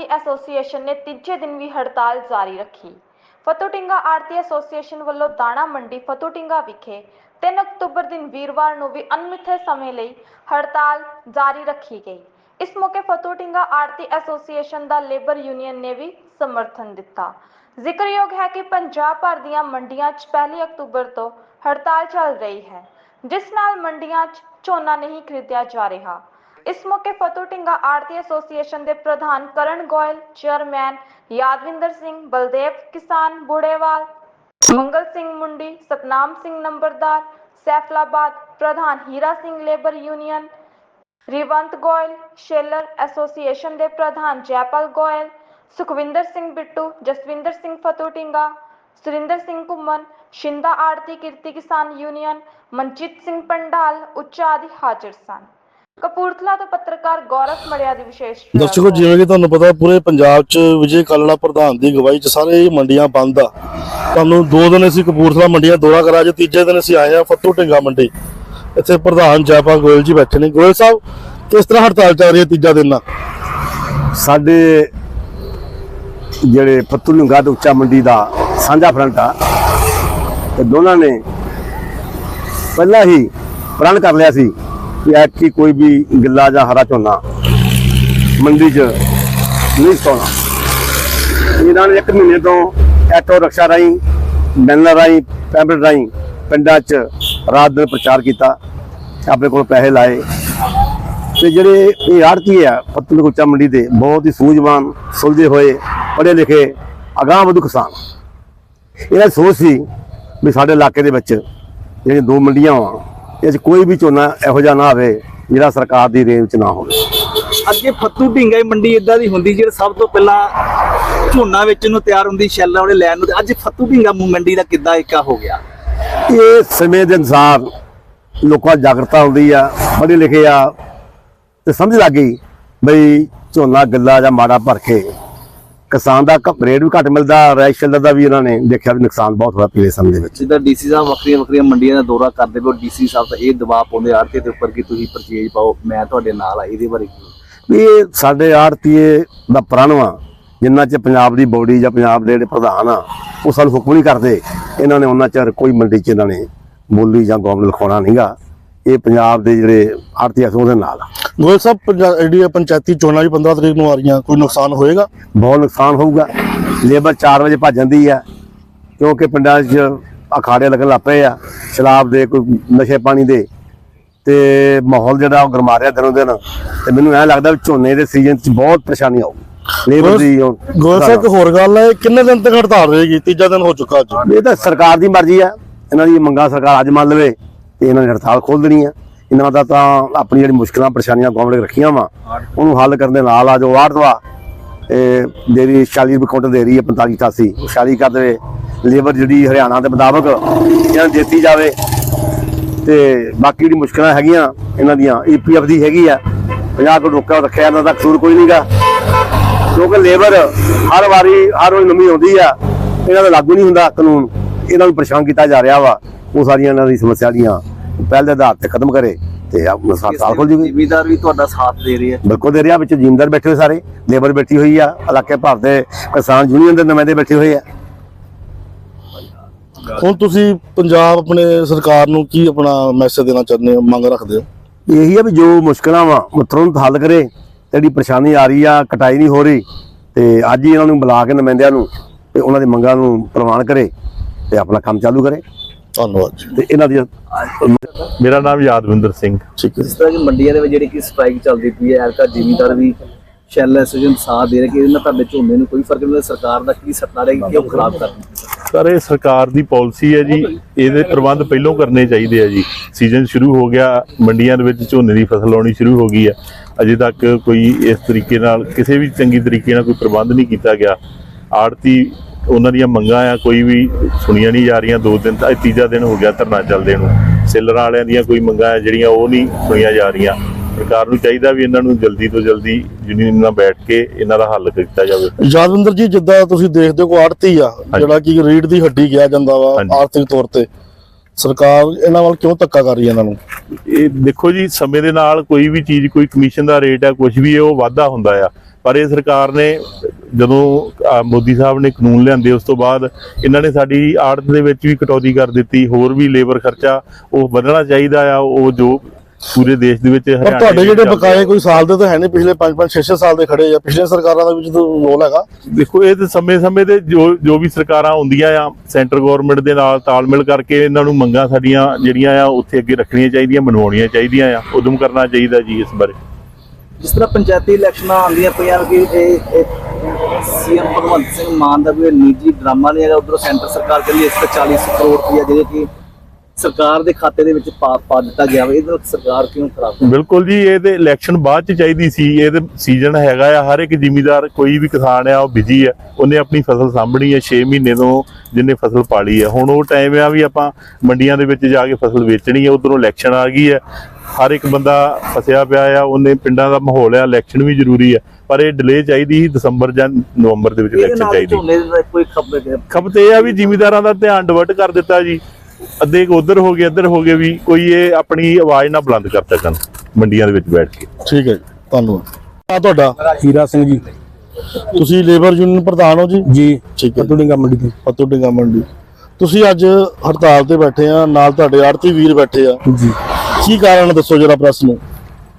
ਆੜਤੀ association ਨੇ ਤੀਜੇ ਦਿਨ ਵੀ ਹੜਤਾਲ ਜਾਰੀ ਰੱਖੀ। ਫਤੂਟਿੰਗਾ ਆੜਤੀ ਐਸੋਸੀਏਸ਼ਨ ਵੱਲੋਂ ਦਾਣਾ ਮੰਡੀ ਫਤੂਟਿੰਗਾ ਵਿਖੇ 3 ਅਕਤੂਬਰ ਦਿਨ ਵੀਰਵਾਰ ਨੂੰ ਵੀ ਅਣਮਿੱਥੇ ਸਮੇਂ ਲਈ ਹੜਤਾਲ ਜਾਰੀ ਰੱਖੀ ਗਈ। ਇਸ ਮੌਕੇ ਫਤੂਟਿੰਗਾ ਆੜਤੀ ਐਸੋਸੀਏਸ਼ਨ ਦਾ ਲੇਬਰ ਯੂਨੀਅਨ ਨੇ ਵੀ ਸਮਰਥਨ ਦਿੱਤਾ। ਜ਼ਿਕਰਯੋਗ ਹੈ ਕਿ ਪੰਜਾਬ ਭਰ ਦੀਆਂ ਮੰਡੀਆਂ 'ਚ 1 ਅਕਤੂਬਰ ਤੋਂ ਹੜਤਾਲ ਚੱਲ ਰਹੀ ਹੈ, ਜਿਸ ਨਾਲ ਮੰਡੀਆਂ 'ਚ ਝੋਨਾ ਨਹੀਂ ਖਰੀਦਿਆ ਜਾ ਰਿਹਾ। ਇਸ ਮੌਕੇ ਫਤੂਟਿੰਗਾ ਆੜਤੀ ਐਸੋਸੀਏਸ਼ਨ ਦੇ ਪ੍ਰਧਾਨ ਕਰਨ ਗੋਇਲ, ਚੇਅਰਮੈਨ ਯਾਦਵਿੰਦਰ ਸਿੰਘ, ਬਲਦੇਵ ਕਿਸਾਨ, ਬੁੜੇਵਾਲ, ਮੰਗਲ ਸਿੰਘ ਮੁੰਡੀ, ਸਤਨਾਮ ਸਿੰਘ ਨੰਬਰਦਾਰ, ਸੈਫਲਾਬਾਦ ਪ੍ਰਧਾਨ Hira Singh labour union, Rivant Goyal, sheller association ਦੇ ਪ੍ਰਧਾਨ ਜੈਪਾਲ ਗੋਇਲ, ਸੁਖਵਿੰਦਰ ਸਿੰਘ ਬਿੱਟੂ, ਜਸਵਿੰਦਰ ਸਿੰਘ ਫਤੂਟਿੰਗਾ ਸੁਰਿੰਦਰ ਸਿੰਘ ਘੁੰਮਨ ਸ਼ਿੰਦਾ ਆੜਤੀ ਕਿਰਤੀ ਕਿਸਾਨ ਯੂਨੀਅਨ, ਮਨਜੀਤ ਸਿੰਘ ਪੰਡਾਲ, ਉੱਚ ਆਦਿ ਹਾਜ਼ਰ ਸਨ। ਕਪੂਰਥਲਾ ਤੋਂ ਪੱਤਰਕਾਰ ਗੌਰਵ ਮੜਿਆ ਦੀ ਵਿਸ਼ੇਸ਼ ਦਰਸ਼ਕੋ। ਜਿਵੇਂ ਕਿ ਤੁਹਾਨੂੰ ਪਤਾ ਪੂਰੇ ਪੰਜਾਬ 'ਚ ਵਿਜੇ ਕਾਲੜਾ ਪ੍ਰਧਾਨ ਦੀ ਅਗਵਾਈ 'ਚ ਸਾਰੇ ਮੰਡੀਆਂ ਬੰਦ ਆ। ਤੁਹਾਨੂੰ ਦੋ ਦਿਨ ਅਸੀਂ ਕਪੂਰਥਲਾ ਮੰਡੀਆਂ ਦੌਰਾ ਕਰਾ ਅੱਜ ਤੀਜੇ ਦਿਨ ਅਸੀਂ ਆਏ ਆ ਫੱਤੂ ਢਿੰਗਾ ਮੰਡੀ। ਇੱਥੇ ਪ੍ਰਧਾਨ ਜੈਪਾਲ ਗੋਇਲ ਜੀ ਬੈਠੇ ਨੇ। ਗੋਇਲ ਸਾਹਿਬ ਕਿਸ ਤਰ੍ਹਾਂ ਹੜਤਾਲ ਚੱਲ ਰਹੀ ਹੈ ਤੀਜਾ ਦਿਨ ਆ ਸਾਡੇ ਜਿਹੜੇ ਫੱਤੂ ਲੁੰਗਾ ਤੇ ਉੱਚਾ ਮੰਡੀ ਦਾ ਸਾਂਝਾ ਫਰੰਟ ਆ ਤੇ ਦੋਨਾਂ ਨੇ ਪਹਿਲਾਂ ਹੀ ਪ੍ਰਣ ਕਰ ਲਿਆ ਸੀ ਕਿ ਐਤਕੀ ਕੋਈ ਵੀ ਗਿੱਲਾ ਜਾਂ ਹਰਾ ਝੋਨਾ ਮੰਡੀ 'ਚ ਨਹੀਂ ਸੌਣਾ। ਇਹਨਾਂ ਨੇ ਇੱਕ ਮਹੀਨੇ ਤੋਂ ਐਟੋ ਰਕਸ਼ਾ ਰਾਹੀਂ, ਬੈਨਰ ਰਾਹੀਂ, ਪੈਂਪਲੇਟ ਰਾਹੀਂ ਪਿੰਡਾਂ 'ਚ ਰਾਤ ਦਿਨ ਪ੍ਰਚਾਰ ਕੀਤਾ। ਆਪਣੇ ਕੋਲ ਪੈਸੇ ਲਾਏ। ਤੇ ਜਿਹੜੇ ਇਹ ਆੜਤੀ ਆ ਫਤਿਹਗੜ੍ਹ ਕੁਚਾ ਮੰਡੀ ਦੇ, ਬਹੁਤ ਹੀ ਸੂਝਵਾਨ, ਸੁਲਝੇ ਹੋਏ, ਪੜ੍ਹੇ ਲਿਖੇ, ਅਗਾਂਹ ਵਧੂ ਕਿਸਾਨ। ਇਹਨਾਂ ਸੋਚ ਸੀ ਵੀ ਸਾਡੇ ਇਲਾਕੇ ਦੇ ਵਿੱਚ ਜਿਹੜੀਆਂ ਦੋ ਮੰਡੀਆਂ ਆ ਇਹ 'ਚ ਕੋਈ ਵੀ ਝੋਨਾ ਇਹੋ ਜਿਹਾ ਨਾ ਆਵੇ ਜਿਹੜਾ ਸਰਕਾਰ ਦੀ ਰੇਂਜ 'ਚ ਨਾ ਹੋਵੇ। ਅੱਗੇ ਫੱਤੂ ਢਿੰਗਾ ਹੀ ਮੰਡੀ ਇਦਾਂ ਦੀ ਹੁੰਦੀ ਜਿਹੜੀ ਸਭ ਤੋਂ ਪਹਿਲਾਂ ਝੋਨਾ ਵੇਚਣ ਨੂੰ ਤਿਆਰ ਹੁੰਦੀ ਸ਼ੈਲਾਂ ਵਾਲੇ ਲੈਣ ਨੂੰ ਤੇ ਅੱਜ ਫੱਤੂ ਢਿੰਗਾ ਮੰਡੀ ਦਾ ਕਿੱਦਾਂ ਇੱਕਾ ਹੋ ਗਿਆ? ਇਹ ਸਮੇਂ ਦੇ ਅਨੁਸਾਰ ਲੋਕਾਂ ਜਾਗਰਤਾ ਹੁੰਦੀ ਆ ਪੜ੍ਹੇ ਲਿਖੇ ਆ ਤੇ ਸਮਝ ਲੱਗ ਗਈ ਬਈ ਝੋਨਾ ਗੱਲਾ ਜਾਂ ਮਾੜਾ ਭਰ ਕੇ ਕਿਸਾਨ ਦਾ ਰੇਟ ਵੀ ਘੱਟ ਮਿਲਦਾ ਰੈਸ਼ਲ ਦਾ ਵੀ ਇਹਨਾਂ ਨੇ ਦੇਖਿਆ ਵੀ ਨੁਕਸਾਨ ਬਹੁਤ ਹੋਇਆ ਪਿਛਲੇ ਸਮੇਂ ਦੇ ਵਿੱਚ। ਜਿੱਦਾਂ ਡੀਸੀ ਸਾਹਿਬ ਵੱਖਰੀਆਂ ਵੱਖਰੀਆਂ ਮੰਡੀਆਂ ਦਾ ਦੌਰਾ ਕਰਦੇ ਪਏ ਡੀਸੀ ਸਾਹਿਬ ਤਾਂ ਇਹ ਦਬਾਅ ਪਾਉਂਦੇ ਆੜਤੇ ਦੇ ਉੱਪਰ ਕਿ ਤੁਸੀਂ ਪਰਚੇਜ ਪਾਓ ਮੈਂ ਤੁਹਾਡੇ ਨਾਲ ਆ ਇਹਦੇ ਬਾਰੇ ਵੀ ਇਹ ਸਾਡੇ ਆੜਤੀਏ ਦਾ ਪ੍ਰਣ ਵਾ ਜਿੰਨਾ ਚ ਪੰਜਾਬ ਦੀ ਬੋਡੀ ਜਾਂ ਪੰਜਾਬ ਦੇ ਜਿਹੜੇ ਪ੍ਰਧਾਨ ਆ ਉਹ ਸਾਨੂੰ ਹੁਕਮ ਨਹੀਂ ਕਰਦੇ ਇਹਨਾਂ ਨੇ ਉਹਨਾਂ ਚਿਰ ਕੋਈ ਮੰਡੀ ਚ ਇਹਨਾਂ ਨੇ ਬੋਲੀ ਜਾਂ ਗੌਮ ਲਿਖਾਉਣਾ ਨਹੀਂਗਾ। ਇਹ ਪੰਜਾਬ ਦੇ ਜਿਹੜੇ ਆੜਤੀ ਆ ਉਹਦੇ ਨਾਲ ਆ। ਗੋਇਲ ਸਾਹਿਬ ਜਿਹੜੀ ਪੰਚਾਇਤੀ ਚੋਣਾਂ ਵੀ 15 ਤਰੀਕ ਨੂੰ ਆ ਰਹੀਆਂ ਕੋਈ ਨੁਕਸਾਨ ਹੋਏਗਾ? ਬਹੁਤ ਨੁਕਸਾਨ ਹੋਊਗਾ। ਲੇਬਰ 4 ਵਜੇ ਭੱਜ ਜਾਂਦੀ ਆ ਕਿਉਂਕਿ ਪਿੰਡਾਂ 'ਚ ਅਖਾੜੇ ਲੱਗਣ ਲੱਗ ਪਏ ਆ ਸ਼ਰਾਬ ਦੇ ਕੋਈ ਨਸ਼ੇ ਪਾਣੀ ਦੇ। ਤੇ ਮਾਹੌਲ ਜਿਹੜਾ ਉਹ ਗਰਮਾ ਰਿਹਾ ਦਿਨੋਂ ਦਿਨ। ਤੇ ਮੈਨੂੰ ਐਂ ਲੱਗਦਾ ਵੀ ਝੋਨੇ ਦੇ ਸੀਜ਼ਨ 'ਚ ਬਹੁਤ ਪਰੇਸ਼ਾਨੀ ਆਊਗੀ। ਲੇਬਰ ਦੀ ਗੋਇਲ ਸਾਹਿਬ ਹੋਰ ਗੱਲ ਹੈ ਕਿੰਨੇ ਦਿਨ ਤੱਕ ਹੜਤਾਲ ਰਹੇਗੀ? ਤੀਜਾ ਦਿਨ ਹੋ ਚੁੱਕਾ ਅੱਜ। ਇਹ ਤਾਂ ਸਰਕਾਰ ਦੀ ਮਰਜ਼ੀ ਆ। ਇਹਨਾਂ ਦੀ ਮੰਗਾਂ ਸਰਕਾਰ ਅੱਜ ਮੰਨ ਲਵੇ। ਤੇ ਇਹਨਾਂ ਨੇ ਹੜਤਾਲ ਖੋਲ ਦੇਣੀ ਆ। ਇਹਨਾਂ ਦਾ ਤਾਂ ਆਪਣੀ ਜਿਹੜੀ ਮੁਸ਼ਕਲਾਂ, ਪਰੇਸ਼ਾਨੀਆਂ ਗੌਰਮੈਂਟ ਰੱਖੀਆਂ ਵਾ। ਉਹਨੂੰ ਹੱਲ ਕਰਨ ਦੇ ਨਾਲ ਆ ਜੋ ਆੜਤਵਾ ਇਹ ਜਿਹੜੀ 40 ਰੁਪਏ ਕੁਇੰਟਲ ਦੇ ਰਹੀ ਹੈ 45 88 ਉਹ 40 ਕਰ ਦੇਵੇ। ਲੇਬਰ ਜਿਹੜੀ ਹਰਿਆਣਾ ਦੇ ਮੁਤਾਬਕ ਇਹਨਾਂ ਨੂੰ ਦਿੱਤੀ ਜਾਵੇ। ਤੇ ਬਾਕੀ ਜਿਹੜੀ ਮੁਸ਼ਕਲਾਂ ਹੈਗੀਆਂ, ਇਹਨਾਂ ਦੀਆਂ, ਈਪੀਐਫ ਦੀ ਹੈਗੀ ਆ। 50 ਕੋਲ ਰੁਕਿਆ ਰੱਖਿਆ, ਇਹਨਾਂ ਦਾ ਕਸੂਰ ਕੋਈ ਨਹੀਂਗਾ ਕਿਉਂਕਿ ਲੇਬਰ ਹਰ ਵਾਰੀ, ਹਰ ਰੋਜ਼ ਨਵੀਂ ਆਉਂਦੀ ਆ। ਇਹਨਾਂ ਦਾ ਲਾਗੂ ਨਹੀਂ ਹੁੰਦਾ ਕਾਨੂੰਨ। ਇਹਨਾਂ ਨੂੰ ਪਰੇਸ਼ਾਨ ਕੀਤਾ ਜਾ ਰਿਹਾ ਵਾ। ਉਹ ਸਾਰੀਆਂ ਇਹਨਾਂ ਦੀ ਸਮੱਸਿਆ ਦੀਆਂ ਪਹਿਲ ਦੇ ਆਧਾਰ ਤੇ ਖਤਮ ਕਰੇ ਤੇ ਸਾਲ ਖੁੱਲ ਜੂਗੀ ਜ਼ਿਮੀਦਾਰ ਵੀ ਤੁਹਾਡਾ ਸਾਥ ਦੇ ਰਹੇ ਆ। ਬਿਲਕੁਲ ਦੇ ਰਿਹਾ ਵਿੱਚ ਜ਼ਿਮੀਂਦਾਰ ਬੈਠੇ ਹੋਏ ਸਾਰੇ ਲੇਬਰ ਬੈਠੀ ਹੋਈ ਆ ਇਲਾਕੇ ਭਰ ਦੇ ਕਿਸਾਨ ਯੂਨੀਅਨ ਦੇ ਨੁਮਾਇੰਦੇ ਬੈਠੇ ਹੋਏ ਆ। ਹੁਣ ਤੁਸੀਂ ਪੰਜਾਬ ਆਪਣੇ ਸਰਕਾਰ ਨੂੰ ਕੀ ਆਪਣਾ ਮੈਸੇਜ ਦੇਣਾ ਚਾਹੁੰਦੇ ਹੋ ਮੰਗ ਰੱਖਦੇ ਹੋ? ਇਹੀ ਆ ਵੀ ਜੋ ਮੁਸ਼ਕਲਾਂ ਵਾ ਉਹ ਤੁਰੰਤ ਹੱਲ ਕਰੇ ਜਿਹੜੀ ਪਰੇਸ਼ਾਨੀ ਆ ਰਹੀ ਆ ਕਟਾਈ ਨਹੀਂ ਹੋ ਰਹੀ ਤੇ ਅੱਜ ਹੀ ਇਹਨਾਂ ਨੂੰ ਬੁਲਾ ਕੇ ਨੁਮਾਇੰਦਿਆਂ ਨੂੰ ਤੇ ਉਹਨਾਂ ਦੀ ਮੰਗਾਂ ਨੂੰ ਪ੍ਰਵਾਨ ਕਰੇ ਤੇ ਆਪਣਾ ਕੰਮ ਚਾਲੂ ਕਰੇ। ਧੰਨਵਾਦ ਜੀ। ਤੇ ਇਹਨਾਂ ਦੀ ਮੇਰਾ ਨਾਮ ਯਾਦਵਿੰਦਰ ਸਿੰਘ। ਠੀਕ ਹੈ। ਜਿਸ ਤਰ੍ਹਾਂ ਕਿ ਮੰਡੀਆਂ ਦੇ ਵਿੱਚ ਜਿਹੜੀ ਕਿ ਸਟ੍ਰਾਈਕ ਚੱਲਦੀ ਪਈ ਹੈ ਐਲਕਾ ਜ਼ਿਮੀਦਾਰ ਵੀ ਸ਼ੈਲ ਐਸੋਸੀਏਸ਼ਨ ਸਾਥ ਦੇ ਰਹੇ ਕਿ ਇਹਨਾਂ ਤੁਹਾਡੇ ਝੋਨੇ ਨੂੰ ਕੋਈ ਫ਼ਰਕ ਨਹੀਂ ਸਰਕਾਰ ਦਾ ਕੀ ਸੱਤਾ ਰਹੇਗੀ ਕਿਉਂ ਖਰਾਬ ਕਰਨੀ ਸਰ ਇਹ ਸਰਕਾਰ ਦੀ ਪਾਲਿਸੀ ਹੈ ਜੀ। ਇਹਦੇ ਪ੍ਰਬੰਧ ਪਹਿਲਾਂ ਕਰਨੇ ਚਾਹੀਦੇ ਆ ਜੀ। ਸੀਜ਼ਨ ਸ਼ੁਰੂ ਹੋ ਗਿਆ ਮੰਡੀਆਂ ਦੇ ਵਿੱਚ ਝੋਨੇ ਦੀ ਫਸਲ ਆਉਣੀ ਸ਼ੁਰੂ ਹੋ ਗਈ ਹੈ। ਅਜੇ ਤੱਕ ਕੋਈ ਇਸ ਤਰੀਕੇ ਨਾਲ ਕਿਸੇ ਵੀ ਚੰਗੀ ਤਰੀਕੇ ਨਾਲ ਕੋਈ ਪ੍ਰਬੰਧ ਨਹੀਂ ਕੀਤਾ ਗਿਆ। ਆੜਤੀ ਉਹਨਾਂ ਦੀਆਂ ਮੰਗਾਂ ਆ ਕੋਈ ਵੀ ਸੁਣੀਆਂ ਨਹੀਂ ਜਾ ਰਹੀਆਂ ਦੋ ਦਿਨ ਤਾਂ ਤੀਜਾ ਦਿਨ ਹੋ ਗਿਆ ਧਰਨਾ ਚੱਲਦੇ ਨੂੰ। ਸੇਲਰਾਂ ਵਾਲਿਆਂ ਦੀਆਂ ਕੋਈ ਮੰਗਾਂ ਆ ਜਿਹੜੀਆਂ ਉਹ ਨਹੀਂ ਸੁਣੀਆਂ ਜਾ ਰਹੀਆਂ। ਸਰਕਾਰ ਨੂੰ ਚਾਹੀਦਾ ਵੀ ਇਹਨਾਂ ਨੂੰ ਜਲਦੀ ਤੋਂ ਜਲਦੀ ਯੂਨੀਅਨ ਨਾਲ ਬੈਠ ਕੇ ਇਹਨਾਂ ਦਾ ਹੱਲ ਕੀਤਾ ਜਾਵੇ। ਯਾਦਵਿੰਦਰ ਜੀ ਜਿੱਦਾਂ ਤੁਸੀਂ ਦੇਖਦੇ ਹੋ ਆੜਤੀ ਆ ਜਿਹੜਾ ਕਿ ਰੀੜ ਦੀ ਹੱਡੀ ਕਿਹਾ ਜਾਂਦਾ ਵਾ। ਆਰਥਿਕ ਤੌਰ ਤੇ। ਸਰਕਾਰ ਇਹਨਾਂ ਵੱਲ ਕਿਉਂ ਧੱਕਾ ਕਰ ਰਹੀ ਹੈ ਇਹਨਾਂ ਨੂੰ? ਇਹ ਦੇਖੋ ਜੀ ਸਮੇਂ ਦੇ ਨਾਲ ਕੋਈ ਵੀ ਚੀਜ਼ ਕੋਈ ਕਮਿਸ਼ਨ ਦਾ ਰੇਟ ਹੈ ਕੁਝ ਵੀ ਉਹ ਵਾਧਾ ਹੁੰਦਾ ਆ। ਪਰ ਇਹ ਸਰਕਾਰ ਨੇ ਜਦੋਂ ਮੋਦੀ ਸਾਹਿਬ ਨੇ ਕਾਨੂੰਨ ਲਿਆਂਦੇ ਉਸ ਤੋਂ ਬਾਅਦ ਇਹਨਾਂ ਨੇ ਸਾਡੀ ਆੜਤ ਦੇ ਵਿੱਚ ਵੀ ਕਟੌਤੀ ਕਰ ਦਿੱਤੀ ਹੋਰ ਵੀ ਲੇਬਰ ਖਰਚਾ ਉਹ ਵਧਣਾ ਚਾਹੀਦਾ ਆ ਉਹ ਜੋ ਪੂਰੇ ਦੇਸ਼ ਦੇ ਵਿੱਚ ਪਰ ਹਰਿਆਣੇ ਤੁਹਾਡੇ ਜਿਹੜੇ। ਬਕਾਏ ਕੋਈ ਸਾਲ ਦੇ ਤਾਂ ਹੈ ਨਹੀਂ ਪਿਛਲੇ 5 5 6 6 ਸਾਲ ਦੇ ਖੜੇ ਆ ਪਿਛਲੇ ਸਰਕਾਰਾਂ ਦਾ ਵੀ ਜਦੋਂ ਰੋਲ ਹੈਗਾ ਦੇਖੋ ਇਹ ਤੇ ਸਮੇਂ-ਸਮੇਂ ਤੇ ਜੋ ਜੋ ਵੀ ਸਰਕਾਰਾਂ ਹੁੰਦੀਆਂ ਆ ਸੈਂਟਰ ਗਵਰਨਮੈਂਟ ਦੇ ਨਾਲ ਤਾਲਮੇਲ ਕਰਕੇ ਇਹਨਾਂ ਨੂੰ ਮੰਗਾਂ ਸਾਡੀਆਂ ਜਿਹੜੀਆਂ ਆ ਉੱਥੇ ਅੱਗੇ ਰੱਖਣੀਆਂ ਚਾਹੀਦੀਆਂ ਮਨਵਾਉਣੀਆਂ ਚਾਹੀਦੀਆਂ ਆ ਉਦਮ ਕਰਨਾ ਚਾਹੀਦਾ ਜੀ ਇਸ ਬਾਰੇ ਜਿਸ ਤਰ੍ਹਾਂ ਪੰਚਾਇਤੀ ਇਲੈਕਸ਼ਨਾਂ ਆਉਂਦੀਆਂ ਪਈਆਂ ਕਿ ਇਹ ਸੀਐਮ ਭਗਵੰਤ ਸਿੰਘ ਮਾਨ ਦਾ ਕੋਈ ਨਿੱਜੀ ਡਰਾਮਾ ਨਹੀਂ ਹੈਗਾ। ਉਧਰੋਂ ਸੈਂਟਰ ਸਰਕਾਰ ਕਹਿੰਦੀ ਇਸ ਤੇ 40 ਕਰੋੜ ਰੁਪਇਆ ਜਿਹੜੇ ਕਿ ਸਰਕਾਰ ਦੇ ਖਾਤੇ ਦੇ ਵਿੱਚ ਪਾ ਪਾ ਦਿੱਤਾ ਗਿਆ ਵਾ। ਇਹਦੇ ਸਰਕਾਰ ਕਿਉਂ ਖਰਾਬ ਹੈ? ਬਿਲਕੁਲ ਜੀ, ਇਹ ਤੇ ਇਲੈਕਸ਼ਨ ਬਾਅਦ ਚ ਚਾਹੀਦੀ ਸੀ। ਇਹ ਤੇ ਸੀਜ਼ਨ ਹੈਗਾ ਆ। ਹਰ ਇੱਕ ਜ਼ਿਮੀਦਾਰ, ਕੋਈ ਵੀ ਕਿਸਾਨ ਆ, ਉਹ ਬਿਜ਼ੀ ਆ। ਉਹਨੇ ਆਪਣੀ ਫਸਲ ਸਾਂਭਣੀ ਹੈ 6 ਮਹੀਨੇ ਤੋਂ ਜਿੰਨੇ ਫਸਲ ਪਾਲੀ ਹੈ ਹੁਣ ਉਹ ਟਾਈਮ ਆ ਵੀ ਆਪਾਂ ਮੰਡੀਆਂ ਦੇ ਵਿੱਚ ਜਾ ਕੇ ਫਸਲ ਵੇਚਣੀ ਹੈ ਉਧਰੋਂ ਇਲੈਕਸ਼ਨ ਆ ਗਈ ਹੈ ਹਰ ਇੱਕ ਬੰਦਾ ਫਸਿਆ ਪਿਆ ਆ। ਉਹਨੇ ਪਿੰਡਾਂ ਦਾ ਮਾਹੌਲ ਆ। ਇਲੈਕਸ਼ਨ ਵੀ ਜ਼ਰੂਰੀ ਹੈ ਪਰ ਇਹ ਡਿਲੇ ਚਾਹੀਦੀ ਸੀ ਦਸੰਬਰ ਜਾਂ ਨਵੰਬਰ ਦੇ ਵਿੱਚ ਇਲੈਕਸ਼ਨ ਚਾਹੀਦੀ। ਝੋਨੇ ਦਾ ਕੋਈ ਖਬਰ ਖਪਤ ਇਹ ਆ ਵੀ ਜ਼ਿਮੀਦਾਰਾਂ ਦਾ ਧਿਆਨ ਡਿਵਰਟ ਕਰ ਦਿੱਤਾ ਜੀ। ਅੱਧੇ ਉਧਰ ਹੋ ਗਏ ਇੱਧਰ ਹੋ ਗਏ ਵੀ ਕੋਈ ਇਹ ਆਪਣੀ ਆਵਾਜ਼ ਨਾ ਬੁਲੰਦ ਕਰ ਸਕਣ ਮੰਡੀਆਂ ਦੇ ਵਿੱਚ ਬੈਠ ਕੇ। ਠੀਕ ਹੈ ਜੀ ਧੰਨਵਾਦ। ਆ ਤੁਹਾਡਾ? ਹੀਰਾ ਸਿੰਘ ਜੀ। ਤੁਸੀਂ ਲੇਬਰ ਯੂਨੀਅਨ ਪ੍ਰਧਾਨ ਹੋ ਜੀ? ਜੀ। ਠੀਕ ਹੈ। ਪਤੂੜਿੰਗਾ ਮੰਡੀ ਤੋਂ। ਪਤੂ ਡਿੰਗਾ ਮੰਡੀ। ਤੁਸੀਂ ਅੱਜ ਹੜਤਾਲ ਤੇ ਬੈਠੇ ਆ ਨਾਲ ਤੁਹਾਡੇ ਆੜਤੀ ਵੀਰ ਬੈਠੇ ਆ। ਜੀ। ਕੀ ਕਾਰਨ ਦੱਸੋ ਜਰਾ ਪ੍ਰੈਸ ਨੂੰ।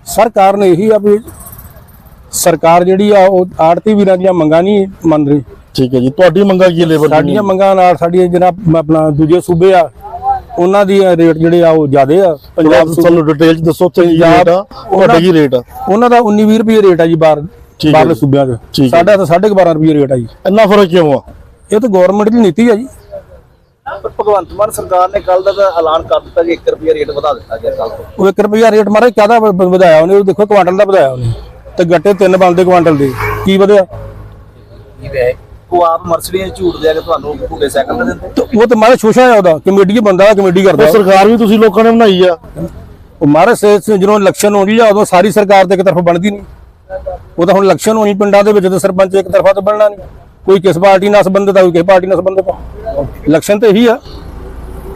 ਸਰਕਾਰ ਨੇ ਇਹੀ ਆ ਵੀ ਸਰਕਾਰ ਜਿਹੜੀ ਆ ਉਹ ਆੜਤੀ ਵੀਰਾਂ ਦੀਆਂ ਮੰਗਾਂ ਨਹੀਂ ਮੰਨ ਰਹੀ। ਠੀਕ ਹੈ ਜੀ ਤੁਹਾਡੀ ਮੰਗਾ ਕੀ ਲੇਬਰ ਸਾਡੀਆਂ ਮੰਗਾਂ ਨਾਲ ਸਾਡੀਆਂ ਜਨਾਬ ਆਪਣਾ ਦੂਜੇ ਸੂਬੇ ਆ ਉਹਨਾਂ ਦੀ ਰੇਟ ਜਿਹੜੇ ਆ ਉਹ ਜ਼ਿਆਦੇ ਆ। ਪੰਜਾਬ ਤੁਹਾਨੂੰ ਡਿਟੇਲ ਚ ਦੱਸੋ ਉੱਥੇ ਕੀ ਰੇਟ ਆ ਤੁਹਾਡੇ ਕੀ ਰੇਟ ਆ? ਉਹਨਾਂ ਦਾ 19 20 ਰੁਪਏ ਰੇਟ ਆ ਜੀ ਬਾਹਰ ਬਾਹਰਲੇ ਜੀ। ਸੂਬਿਆਂ 'ਚ। ਸਾਡਾ ਤਾਂ 12.5 ਰੁਪਏ ਰੇਟ ਆ ਜੀ। ਇੰਨਾ ਫ਼ਰਕ ਕਿਉਂ ਆ? ਇਹ ਤਾਂ ਗਵਰਨਮੈਂਟ ਦੀ ਨੀਤੀ ਆ ਜੀ। ਪਰ ਭਗਵੰਤ ਮਾਨ ਸਰਕਾਰ ਨੇ ਕੱਲ ਦਾ ਤਾਂ ਐਲਾਨ ਕਰ ਦਿੱਤਾ ਕਿ 1 ਰੁਪਿਆ ਰੇਟ ਵਧਾ ਦਿੱਤਾ ਗਿਆ ਕੱਲ ਤੋਂ। ਉਹ 1 ਰੁਪਿਆ ਰੇਟ ਮਾਰੇ ਕਾਹਦਾ ਵਧਾਇਆ ਉਹਨੇ? ਉਹ ਦੇਖੋ ਕੁਆਂਟਲ ਦਾ ਵਧਾਇਆ ਉਹਨੇ। ਤੇ ਗੱਟੇ ਤਿੰਨ ਬਣਦੇ ਕੁਆਂਟਲ ਦੇ। ਕੀ ਵਧਿਆ? ਉਹ ਆਪ ਮਰਸਡੀਆਂ ਝੂਟ ਦੇ ਕੇ ਤੁਹਾਨੂੰ ਭੁੱਲੇ ਸਾਈਕਲ ਤੇ ਦਿੰਦੇ। ਤੇ ਉਹ ਤੇ ਮਾਰੇ ਸ਼ੋਸ਼ਾ ਆ ਉਹਦਾ ਕਮੇਟੀ ਬੰਦਾ ਆ, ਕਮੇਟੀ ਕਰਦਾ। ਉਹ। ਸਰਕਾਰ ਵੀ ਤੁਸੀਂ ਲੋਕਾਂ ਨੇ ਬਣਾਈ ਆ। ਉਹ ਮਾਰੇ ਸੇ ਜਦੋਂ ਇਲੈਕਸ਼ਨ ਹੋਣੀ ਆ ਉਦੋਂ ਸਾਰੀ ਸਰਕਾਰ ਤੇ ਇੱਕ ਤਰਫ ਬਣਦੀ ਨਹੀਂ। ਉਹ ਤਾਂ ਹੁਣ ਇਲੈਕਸ਼ਨ ਹੋਣੀ ਪਿੰਡਾਂ ਦੇ ਵਿੱਚ ਤੇ ਸਰਪੰਚ ਇੱਕ ਤਰਫਾ ਤਾਂ ਬਣਨਾ ਨਹੀਂ। ਕੋਈ ਕਿਸ ਪਾਰਟੀ ਨਾਲ ਸੰਬੰਧਿਤ ਆ ਕੋਈ ਕਿਸ ਪਾਰਟੀ ਨਾਲ ਸੰਬੰਧਿਤ ਆ। ਇਲੈਕਸ਼ਨ ਤੇ ਇਹੀ ਆ।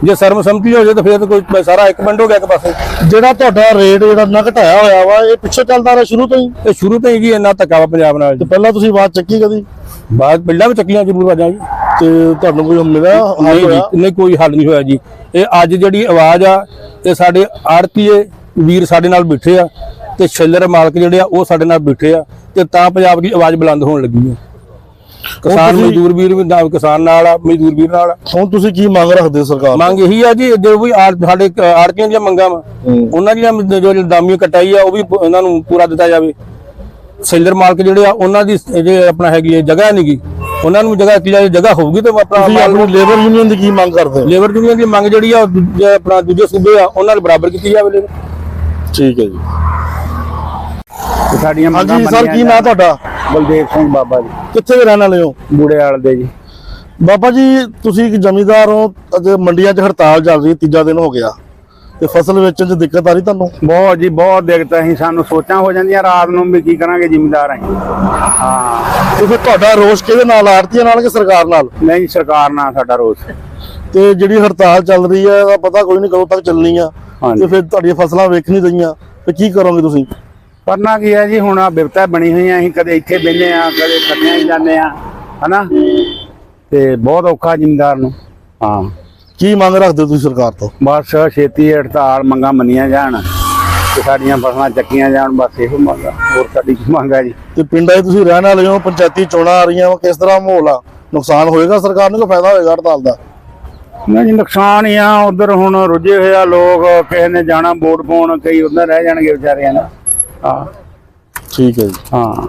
ਜੇ ਸਰਬਸੰਮਤੀ ਹੋ ਜਾਏ ਤਾਂ ਫਿਰ ਤਾਂ ਕੋਈ ਸਾਰਾ ਇੱਕ ਪਿੰਡ ਹੋ ਗਿਆ ਇੱਕ ਪਾਸੇ। ਜਿਹੜਾ ਤੁਹਾਡਾ ਰੇਟ ਜਿਹੜਾ ਨਾ ਘਟਾਇਆ ਹੋਇਆ ਵਾ ਇਹ ਪਿੱਛੇ ਚੱਲਦਾ ਰਿਹਾ ਸ਼ੁਰੂ ਤੋਂ ਹੀ? ਇਹ ਸ਼ੁਰੂ ਤੋਂ ਹੀ ਜੀ ਇੰਨਾ ਧੱਕਾ ਵਾ ਪੰਜਾਬ ਨਾਲ ਤੇ ਪਹਿਲਾਂ ਤੁਸੀਂ ਬਾਤ ਚੱਕੀ ਕਦੀ? ਬਾਅਦ ਪਿੰਡਾਂ ਵਿੱਚ ਚੱਕੀਆਂ ਜ਼ਰੂਰ ਵਾਜਾਂ ਜੀ। ਤੇ ਤੁਹਾਨੂੰ ਕੋਈ ਮਿਲਿਆ ਹੱਲ ਨਹੀਂ ਹੋਇਆ? ਜੀ ਨਹੀਂ ਕੋਈ ਹੱਲ ਨਹੀਂ ਹੋਇਆ ਜੀ। ਇਹ ਅੱਜ ਜਿਹੜੀ ਆਵਾਜ਼ ਆ ਇਹ ਸਾਡੇ ਆੜਤੀਏ ਵੀਰ ਸਾਡੇ ਨਾਲ ਬੈਠੇ ਆ ਤੇ ਛੱਲਰ ਮਾਲਕ ਜਿਹੜੇ ਆ ਉਹ ਸਾਡੇ ਨਾਲ ਬੈਠੇ ਆ ਤੇ ਤਾਂ ਪੰਜਾਬ ਦੀ ਆਵਾਜ਼ ਬੁਲੰਦ ਹੋਣ ਲੱਗੀ ਆ ਕਿਸਾਨ ਮਜ਼ਦੂਰ ਵੀਰ ਵੀ ਨਾਲ ਕਿਸਾਨ ਨਾਲ ਆ ਮਜ਼ਦੂਰ ਵੀਰ ਨਾਲ ਆ। ਹੁਣ ਤੁਸੀਂ ਕੀ ਮੰਗ ਰੱਖਦੇ ਹੋ ਸਰਕਾਰ ਤੋਂ? ਮੰਗ ਇਹੀ ਆ ਜੀ ਜੋ ਵੀ ਆੜ- ਸਾਡੇ ਆੜਤੀਆਂ ਦੀਆਂ ਮੰਗਾਂ ਵਾ ਉਹਨਾਂ ਦੀਆਂ ਜੋ ਦਾਮੀ ਕਟਾਈ ਆ ਉਹ ਵੀ ਪ- ਇਹਨਾਂ ਨੂੰ ਪੂਰਾ ਦਿੱਤਾ ਜਾਵੇ। ਸੈਲਰ ਮਾਲਕ ਜਿਹੜੇ ਆ ਉਹਨਾਂ ਦੀ ਜੇ ਆਪਣਾ ਹੈਗੀ ਹੈ ਜਗ੍ਹਾ ਨਹੀਂਗੀ ਉਹਨਾਂ ਨੂੰ ਜਗ੍ਹਾ ਦਿੱਤੀ ਜਾਵੇ ਜਗ੍ਹਾ ਹੋਊਗੀ ਤੇ ਤੁਸੀਂ ਮਾਲ ਆਪਣੀ ਲੇਬਰ ਯੂਨੀਅਨ ਦੀ ਕੀ ਮੰਗ ਕਰਦੇ ਹੋ? ਲੇਬਰ ਯੂਨੀਅਨ ਦੀ ਮੰਗ ਜਿਹੜੀ ਆ ਉਹ ਦੂਜੇ ਆਪਣਾ ਦੂਜੇ ਸੂਬੇ ਆ ਉਹਨਾਂ ਨਾਲ ਬਰਾਬਰ ਕੀਤੀ ਜਾਵੇ ਲੇਬਰ ਠੀਕ ਹੈ ਜੀ। ਤੇ ਸਾਡੀਆਂ ਮੰਗਾਂ ਹਾਂਜੀ ਸਰ ਕੀ ਮੰਨੀਆਂ ਨਾਂ ਤੁਹਾਡਾ? ਜਾਣ। ਬਲਦੇਵ ਸਿੰਘ ਬਾਬਾ ਜੀ। ਕਿੱਥੇ ਦੇ ਰਹਿਣ ਵਾਲੇ ਹੋ? ਬੂੜੇ ਵਾਲ ਦੇ ਜੀ। ਬਾਬਾ ਜੀ ਤੁਸੀਂ ਇੱਕ ਜ਼ਮੀਂਦਾਰ ਹੋ ਅੱਜ ਮੰਡੀਆਂ 'ਚ ਹੜਤਾਲ ਚੱਲ ਰਹੀ ਹੈ, ਤੀਜਾ ਦਿਨ ਹੋ ਗਿਆ। ਤੇ ਫਸਲ ਵੇਚਣ 'ਚ ਦਿੱਕਤ ਆ ਰਹੀ ਤੁਹਾਨੂੰ? ਬਹੁਤ ਜੀ ਬਹੁਤ ਦਿੱਕਤ ਅਸੀਂ ਸਾਨੂੰ ਸੋਚਾਂ ਹੋ ਜਾਂਦੀਆਂ ਰਾਤ ਨੂੰ ਵੀ ਕੀ ਕਰਾਂਗੇ ਜ਼ਿਮੀਂਦਾਰ ਅਸੀਂ। ਹਾਂ। ਤੇ ਫਿਰ ਤੁਹਾਡਾ ਰੋਸ ਕਿਹਦੇ ਨਾਲ ਆੜਤੀਆਂ ਨਾਲ ਕਿ ਸਰਕਾਰ ਨਾਲ? ਨਹੀਂ ਸਰਕਾਰ ਨਾਲ ਸਾਡਾ ਰੋਸ। ਤੇ ਜਿਹੜੀ ਹੜਤਾਲ ਚੱਲ ਰਹੀ ਹੈ ਇਹਦਾ ਪਤਾ ਕੋਈ ਨਹੀਂ ਕਦੋਂ ਤੱਕ ਚੱਲਣੀ ਆ। ਤੇ ਫਿਰ ਤੁਹਾਡੀਆਂ ਫਸਲਾਂ ਵੇਖ ਨਹੀਂ ਰਹੀਆਂ ਤੇ ਕੀ ਕਰੋਗੇ ਤੁਸੀਂ? ਕਰਨਾ ਕੀ ਹੈ ਜੀ? ਹੁਣ ਆ ਬਿਪਤਾ ਬਣੀ ਹੋਈਆਂ ਅਸੀਂ ਕਦੇ ਇੱਥੇ ਬੈਠੇ ਆ ਕਦੇ ਕੱਟਿਆਂ ਹੀ ਜਾਂਦੇ ਆ ਹਨਾ? ਤੇ ਬਹੁਤ ਔਖਾ ਜ਼ਿਮੀਂਦਾਰ ਨੂੰ ਹਾਂ। ਕੀ ਮੰਗ ਰੱਖਦੇ ਹੋ ਤੁਸੀਂ ਸਰਕਾਰ ਤੋਂ? ਬਸ ਛੇਤੀ ਹੜਤਾਲ ਮੰਗਾਂ ਮੰਨੀਆਂ ਜਾਣ ਤੇ ਸਾਡੀਆਂ ਫਸਲਾਂ ਚੱਕੀਆਂ ਜਾਣ ਬਸ ਇਹੋ ਮੰਗ ਆ। ਹੋਰ ਸਾਡੀ ਕੀ ਮੰਗ ਆ ਜੀ? ਤੇ ਪਿੰਡਾਂ 'ਚ ਤੁਸੀਂ ਰਹਿਣ ਵਾਲੇ ਹੋ ਪੰਚਾਇਤੀ ਚੋਣਾਂ ਆ ਰਹੀਆਂ ਵਾ ਕਿਸ ਤਰ੍ਹਾਂ ਮਾਹੌਲ ਆ? ਨੁਕਸਾਨ ਹੋਏਗਾ ਸਰਕਾਰ ਨੂੰ ਕਿ ਫਾਇਦਾ ਹੋਏਗਾ ਹੜਤਾਲ ਦਾ? ਨਹੀਂ ਨੁਕਸਾਨ ਹੀ ਆ ਉਧਰ ਹੁਣ ਰੁੱਝੇ ਹੋਏ ਆ ਲੋਕ ਕਿਸੇ ਨੇ ਜਾਣਾ ਵੋਟ ਪਾਉਣ ਕਈ ਉਧਰ ਰਹਿ ਜਾਣਗੇ ਵਿਚਾਰਿਆਂ ਨਾ ਹਾਂ। ਠੀਕ ਹੈ ਜੀ। ਹਾਂ।